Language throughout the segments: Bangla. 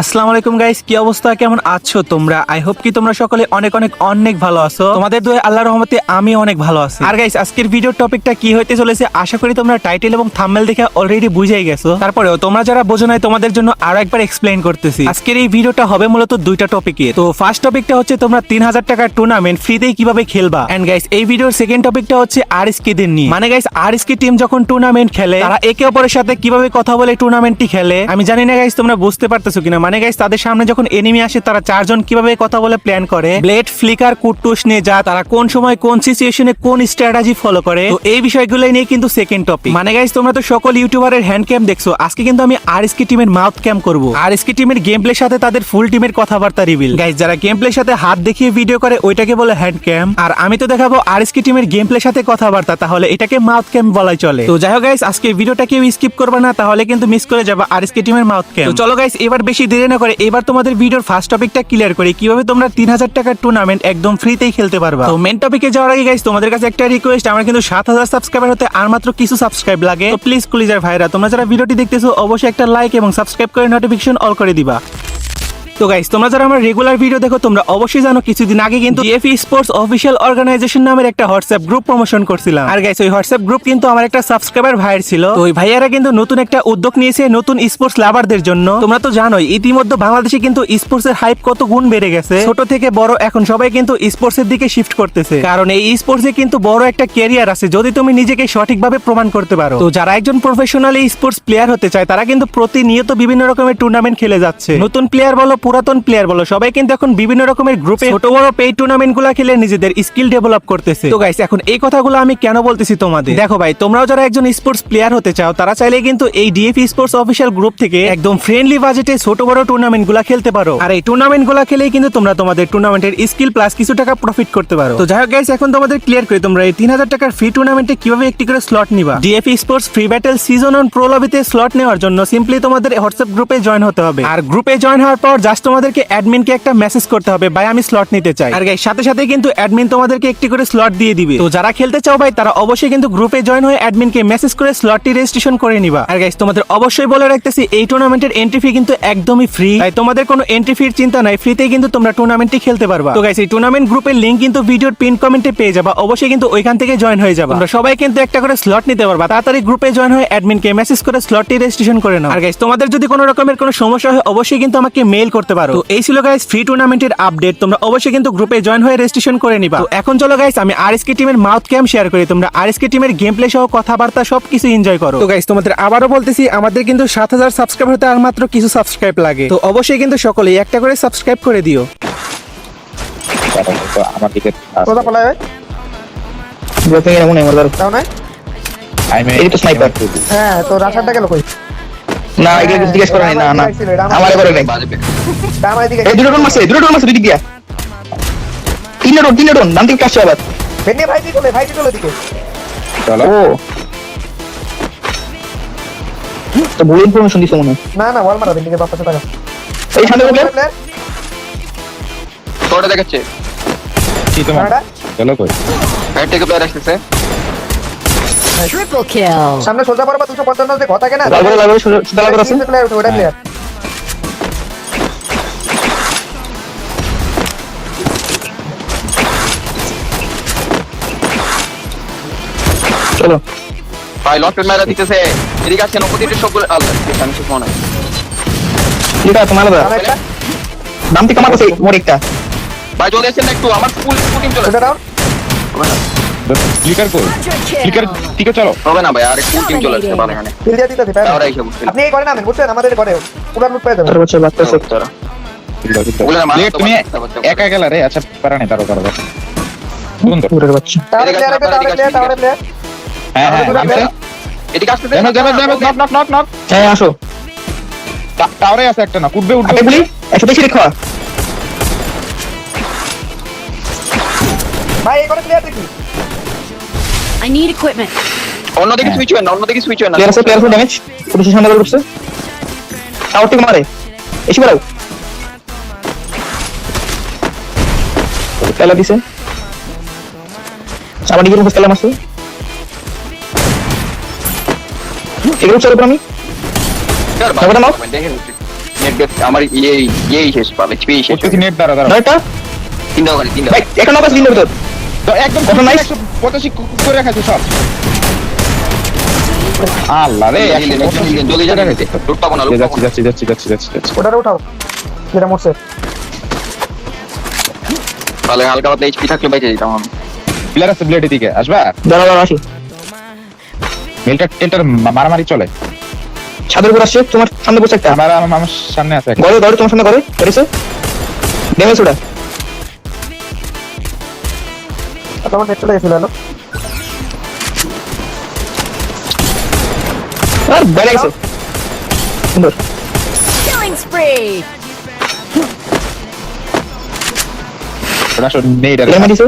আসসালামু আলাইকুম গাইস কি অবস্থা? কেমন আছো তোমরা? আই হোপ কি তোমরা সকলে অনেক অনেক অনেক ভালো আছো। তোমাদের দোয়ে আল্লাহর রহমতে আমি অনেক ভালো আছি। আর গাইস আজকের ভিডিওর টপিকটা কি হইতে চলেছে? আশা করি তোমরা টাইটেল এবং থাম্বনেল দেখে অলরেডি বুঝেই গেছো। তারপরেও তোমরা যারা বোঝো নাই, তোমাদের জন্য আরও একবার এক্সপ্লেইন করতেছি। আজকের এই ভিডিওটা হবে মূলত দুইটা টপিকে তো ফার্স্ট টপিকটা হচ্ছে তোমরা তিন হাজার টাকার টুর্নামেন্ট ফ্রিতেই কীভাবে খেলবা? এন্ড গাইস এই ভিডিওর সেকেন্ড টপিকটা হচ্ছে আর দের নিয়ে। মানে গাইস আর টিম যখন টুর্নামেন্ট খেলে, তারা একে অপরের সাথে কীভাবে কথা বলে টুর্নামেন্টটি খেলে? আমি জানি না গাইস তোমরা বুঝতে পারতেছো কিনা মানে গাইস তাদের সামনে যখন এনিমি আসে, তারা চারজন কীভাবে কথা বলে প্ল্যান করে? ব্লেড ফ্লিকার কুটটুস নিয়ে যা, তারা কোন সময় কোন সিচুয়েশনে কোন স্ট্র্যাটেজি ফলো করে? তো এই বিষয়গুলো নিয়ে কিন্তু সেকেন্ড টপিক মানে গাইস তোমরা তো সকল ইউটিউবারের হ্যান্ড ক্যাম দেখছ। আজকে কিন্তু আমি আর এসকে টিমের মাউথ ক্যাম করব। আর এসকে টিমের গেম প্লের সাথে তাদের ফুল টিমের কথাবার্তা রিভিল গাইস যারা গেম প্লের সাথে হাত দেখিয়ে ভিডিও করে, ওইটাকে বলে হ্যান্ড ক্যাম আর আমি তো দেখাবো আর এসকে টিমের গেম প্লের সাথে কথাবার্তা, তাহলে এটাকে মাউথ ক্যাম বলাই চলে। তো যাই হোক গাইস আজকে ভিডিওটা কেউ স্কিপ করবে না, তাহলে কিন্তু মিস করে যাবে আর এসকে টিমের মাউথ ক্যাম তো চলো গাইস এবার বেশি দেরি না করে এবার তোমাদের ভিডিওর ফার্স্ট টপিকটা ক্লিয়ার করি। কীভাবে তোমরা তিন হাজার টাকার টুর্নামেন্ট একদম ফ্রিতেই খেলতে পারবা? তো মেন টপিকে যাওয়ার আগে গাইস তোমাদের কাছে একটা রিকোয়েস্ট আমার কিন্তু সাত হাজার সাবস্ক্রাইবার হতে আর মাত্র কিছু সাবস্ক্রাইব লাগে। তো প্লিজ কুলিজার ভাইরা, তোমরা যারা ভিডিওটি দেখতেছো, অবশ্যই একটা লাইক এবং সাবস্ক্রাইব করে নোটিফিকেশন অল করে দিবা। তো গাইস তোমরা যারা আমার রেগুলার ভিডিও দেখো, তোমরা অবশ্যই জানো কিছুদিন আগে কিন্তু ডিএফ স্পোর্টস অফিসিয়াল অর্গানাইজেশন নামের একটা হোয়াটসঅ্যাপ গ্রুপ প্রমোশন করছিলাম। আর গাইস ওই হোয়াটসঅ্যাপ গ্রুপ কিন্তু আমার একটা সাবস্ক্রাইবার ভাইয়ের ছিল। তো ওই ভাইয়ারা কিন্তু নতুন একটা উদ্যোগ নিয়েছে নতুন স্পোর্টস লাভারদের জন্য। তোমরা তো জানোই, ইতিমধ্যে বাংলাদেশে কিন্তু স্পোর্টস এর হাইপ কত গুণ বেড়ে গেছে। ছোট থেকে বড়, এখন সবাই কিন্তু স্পোর্টস এর দিকে শিফট করতেছে। কারণ এই স্পোর্টস এ কিন্তু বড় একটা ক্যারিয়ার আছে, যদি তুমি নিজেকে সঠিকভাবে প্রমাণ করতে পারো। তো যারা একজন প্রফেশনাল স্পোর্টস প্লেয়ার হতে চায়, তারা কিন্তু প্রতিনিয়ত বিভিন্ন রকমের টুর্নামেন্ট খেলে যাচ্ছে। নতুন প্লেয়ার বলো পুরাতন প্লেয়ার বলো, সবাই কিন্তু এখন বিভিন্ন রকমের গ্রুপে ছোট বড় পেই টুর্নামেন্টগুলা খেলে নিজেদের স্কিল ডেভেলপ করতেছে। তো গাইস এখন এই কথাগুলো আমি কেন বলতেছি তোমাদের? দেখো ভাই, তোমরাও যারা একজন স্পোর্টস প্লেয়ার হতে চাও, তারা চাইলে কিন্তু এই ডিএফ স্পোর্টস অফিসিয়াল গ্রুপ থেকে একদম ফ্রেন্ডলি বাজেটে ছোট বড় টুর্নামেন্টগুলা খেলতে পারো। আর এই টুর্নামেন্টগুলা খেলেই কিন্তু তোমরা তোমাদের টুর্নামেন্টের স্কিল প্লাস কিছু টাকা প্রফিট করতে পারো। তো যাই হোক গাইস এখন তোমাদের ক্লিয়ার করে, তোমরা এই তিন হাজার টাকার ফ্রি টুর্নামেন্টে কীভাবে একটি করে স্লট নিবা? DF sports free battle season on pro লবিতে স্লট নেওয়ার জন্য সিম্পলি তোমাদের হোয়াটসঅ্যাপ গ্রুপে জয়েন হতে হবে। আর গ্রুপে জয়েন হওয়ার পর জাস্ট তোমাদেরকে অ্যাডমিনকে একটা মেসেজ করতে হবে, ভাই, আমি স্লট নিতে চাই। আর গাইস সাথে সাথে কিন্তু অ্যাডমিন তোমাদেরকে একটি করে স্লট দিয়ে দিবে। তো যারা খেলতে চাও ভাই, তারা অবশ্যই কিন্তু গ্রুপে জয়েন হয়ে অ্যাডমিনকে মেসেজ করে স্লটটি রেজিস্ট্রেশন করে নিবা। আর গাইস তোমাদের অবশ্যই বলে রাখতেছি, এই টুর্নামেন্টের এন্ট্রি ফি কিন্তু একদমই ফ্রি তাই তোমাদের কোনো এন্ট্রি ফির চিন্তা নাই ফ্রিতেই কিন্তু তোমরা টুর্নামেন্টটি খেলতে পারবা। তো গাইস এই টুর্নামেন্ট গ্রুপের লিংক কিন্তু ভিডিওর পিন কমেন্টে পেয়ে যাবা, অবশ্যই কিন্তু ওইখান থেকে জয়েন হয়ে যাবা। তোমরা সবাই কিন্তু একটা করে স্লট নিতে পারবা, তাড়াতাড়ি গ্রুপে জয়েন হয়ে অ্যাডমিনকে মেসেজ করে স্লটটি রেজিস্ট্রেশন করে নাও। আর গাইস তোমাদের যদি কোনো রকমের কোনো সমস্যা হয়, অবশ্যই কিন্তু আমাকে মেইল করতে পারো। তো এই ছিল গাইস ফ্রি টুর্নামেন্টের আপডেট তোমরা অবশ্যই কিন্তু গ্রুপে জয়েন হয়ে রেজিস্ট্রেশন করে নিবা। তো এখন চলো গাইস আমি আরএসকে টিমের মাউথ ক্যাম শেয়ার করি। তোমরা আরএসকে টিমের গেম প্লে সহ কথাবার্তা সবকিছু এনজয় করো। তো গাইস তোমাদের আবারও বলতেছি আমাদের কিন্তু সাত হাজার সাবস্ক্রাইব হতে আর মাত্র কিছু সাবস্ক্রাইব লাগে। তো অবশ্যই কিন্তু সকলেই একটা করে সাবস্ক্রাইব করে দিও। তো আমার দিকে কোথা পালায় ভাই ব্লকিং এর মনে আমার তাও নাই? এই তো স্নাইপার হ্যাঁ তো রাশারটা গেল কই? না এগুলো কিছু জিজ্ঞেস করে নাই না না। আমার করে নাই। ডান এই দুটো টোন মারছে দুটো টোন মারছে দুই দিক দিয়া। তিনটা টোন তিনটা টোন ডান দিকে কাছে আবার। ভেন্ডি ভাই দিকে ভাই দিকে দিকে। চলো। ও। তো ভুল ইনফরমেশন দিছে মনে না না ওয়াল মারা ভেন্ডিকে বাপাসে টাকা এই সামনে বলে কোটা দেখাচ্ছে। কানাডা চলো কই? হেড থেকে প্লেয়ার আসতেছে। সামনে সোজা পড়বা 255 যে কথা কেনা লাল করে লাল করে সুদা লাল করে আছে প্লেয়ার ওটা প্লেয়ার চলো। ভাই লট মেরা দিতেছে। এদিকে আসছে নপতিতে সবগুলো আল্লাহ আমি শেষ মনে হয়। ঠিক আছে তোমার দাম থেকে মারছে মোর একটা। ভাই চলে এসেছেন না একটু আমার ফুল টিম চলে ক্লিকার কই? ক্লিকার দিকে চলো হবে না ভাই আর টিম চলে আসছে ভালো এখানে। কিল দিয়ে দিতে পারে তারা এসে বুঝছিল আপনি এই করে নামেন বুঝছেন? আমাদের করে পুরো লুট পেয়ে যাবেন তার বছর বাচ্চা আছে। তারা। ক্লিকার দিতে। ওগুলো না, লেট, তুমি। একা গেলা রে আচ্ছা পারা নাই তারও কারও সুন্দর পুরের বাচ্চা। তাহলে প্লেয়ার একটা তাহলে প্লেয়ার তাহলে প্লেয়ার হ্যাঁ হ্যাঁ এদিকে আসতেছে যাবে যাবে যাবে নক নক নক নক হ্যাঁ আসো। টাওয়ারে আছে একটা না উঠবে। উঠবে বলি একশো বেশি রেখা ভাই এই করে প্লেয়ার দেখি I need equipment. অন্যদিকে সুইচ হয় না অন্যদিকে সুইচ হয় না। প্লেয়ার আছে প্লেয়ার আছে ড্যামেজ পুলিশের সামনে করে উঠছে টাওয়ার থেকে মারে। এসে বেড়াও তেলা দিছে আমার দিকে মুখে তেলা মারছে এগুলো চলে আমি। তারপরে নাও। নেট আমার ইয়ে ইয়েই শেষ পাবে এইচপি শেষ। নেট দাঁড়া দাঁড়া। নয়টা তিনটা ওখানে তিনটা ভাই একটা নক আছে তিনটার ভিতর। তো একদম কত? পঁচাশি করে সব। আল্লাহ রে করে যাচ্ছি। যাচ্ছি যাচ্ছি যাচ্ছি যাচ্ছি যাচ্ছি। ওটারে উঠাও। যেটা মরছে। তাহলে হালকা পাতলা এইচপি থাকলে বেঁচে যেতাম আমি। প্লেয়ার আছে ব্লেড দিকে আসবা? দাঁড়া দাঁড়া আসি। মেলটা টেলটার মারামারি চলে। ছাদের উপর আসছে তোমার সামনে বসে একটা। আমার আমার সামনে আছে। গড়ে গড়ে তোমার সামনে গড়ে করেছে ড্যামেজ ওটা। তোমার নেট চলে গেছিল হলো আর বেড়ে গেছে সুন্দর Killing spree! ওটা আসলে নেই রে। ড্যামেজ দিছে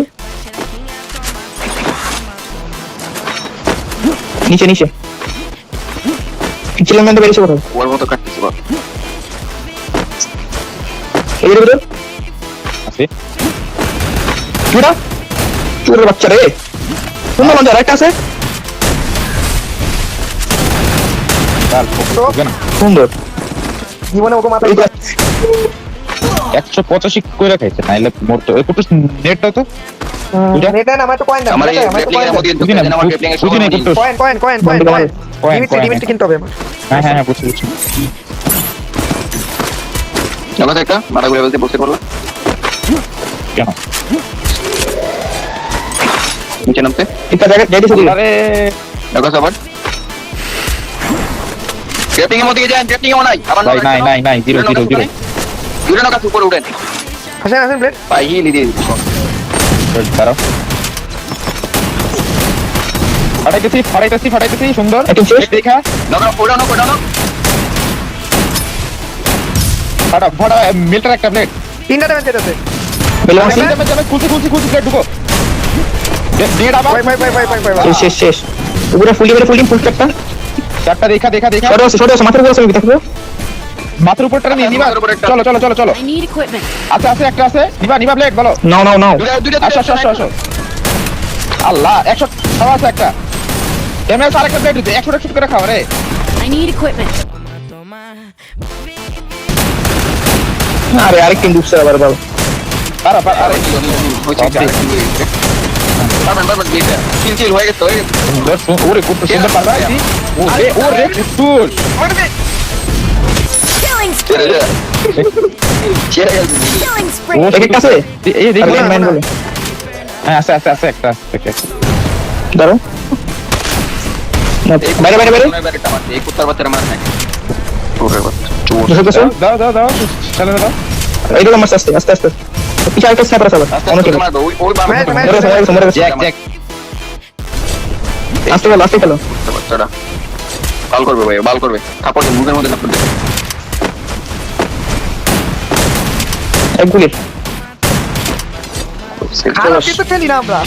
নিচে নিচে পিছলে মেন্টে বেরিয়েছে কোথাও ওর মতো কাটতেছি বল এর ভিতর আছে চুড়া চুরের বাচ্চা রে। সুন্দর মজা একটা আছে? না। জীবনে সুন্দর ওকে মাথা একশো পঁচাশি করে খাইছে নাইলে মরতো। কুটুস নেটটা তো। হ্যাঁ হ্যাঁ হ্যাঁ একটা মাথা ঘুরে বলতে বসে পড়ল কেন? নিচে নামতে। একটা জায়গায় যাইতেছে দিকে। আরে। দেখো সবার। গ্রেপ্লিং এর মধ্যে যান গ্রেপ্লিং এ নাই। আবার ভাই নাই নাই নাই জিরো জিরো জিরো দূরে না কাছে উপরে উঠেন আসেন আসেন ব্লেড ভাই হিলি দিয়ে দিচ্ছি। দাঁড়াও। ফাটাইতেছি ফাটাইতেছি ফাটাইতেছি সুন্দর। একটু দেখা। নগর ওড়ানো ওড়ানো ফাটা ফাটা মিলটার একটা প্লেট তিনটা ড্যামেজ যেতেছে বেলে মারছি যাবে যাবে খুলছি খুলছি খুলছি প্লেট ঢুকো। নেট আবার? ভাই ভাই ভাই ভাই ভাই ভাই শেষ শেষ উপরে ফুল ডিমের ফুল ফুল একটা চারটা দেখা দেখা দেখা আছে শর্ট মাথার উপর আছে দেখো মাথার উপরটা নিয়ে নিবা। চলো চলো চলো চলো। Equipment. আছে একটা আছে। নিবা নিবা প্লেট বলো। নাও নাও নাও। আসো আসো আসো আসো। আল্লাহ একশো খাওয়া আছে একটা। এমএস আরেকটা প্লেট দিতে। একশো একশো করে খাওয়া রে. আরে আরেক টিম ঢুকছে আবার বাবা পারা পারা আরে। আরে ম্যান বলে হ্যাঁ আছে আছে আছে একটা আছে একটা আছে। দাঁড়াও না, বাইরে বাইরে বাইরে ব্যারেটটা মারছে এই কুত্তার বাচ্চারা মার নাই চোরের বাচ্চা চোর বুঝতে পারছ দাও দাও দাও চলে দাও এইগুলো মারছে আস্তে আস্তে আস্তে পিছনে একটা স্ন্যাপার আছে আবার আস্তে টিম ওই মরে গেছে জ্যাক জ্যাক আস্তে খেলো আস্তে খেলো বাচ্চাটা বাল করবে ভাই বাল করবে থাপড় মুখের মধ্যে থাপড় দিয়ে এক গুলি খারাপ খেলি না আমরা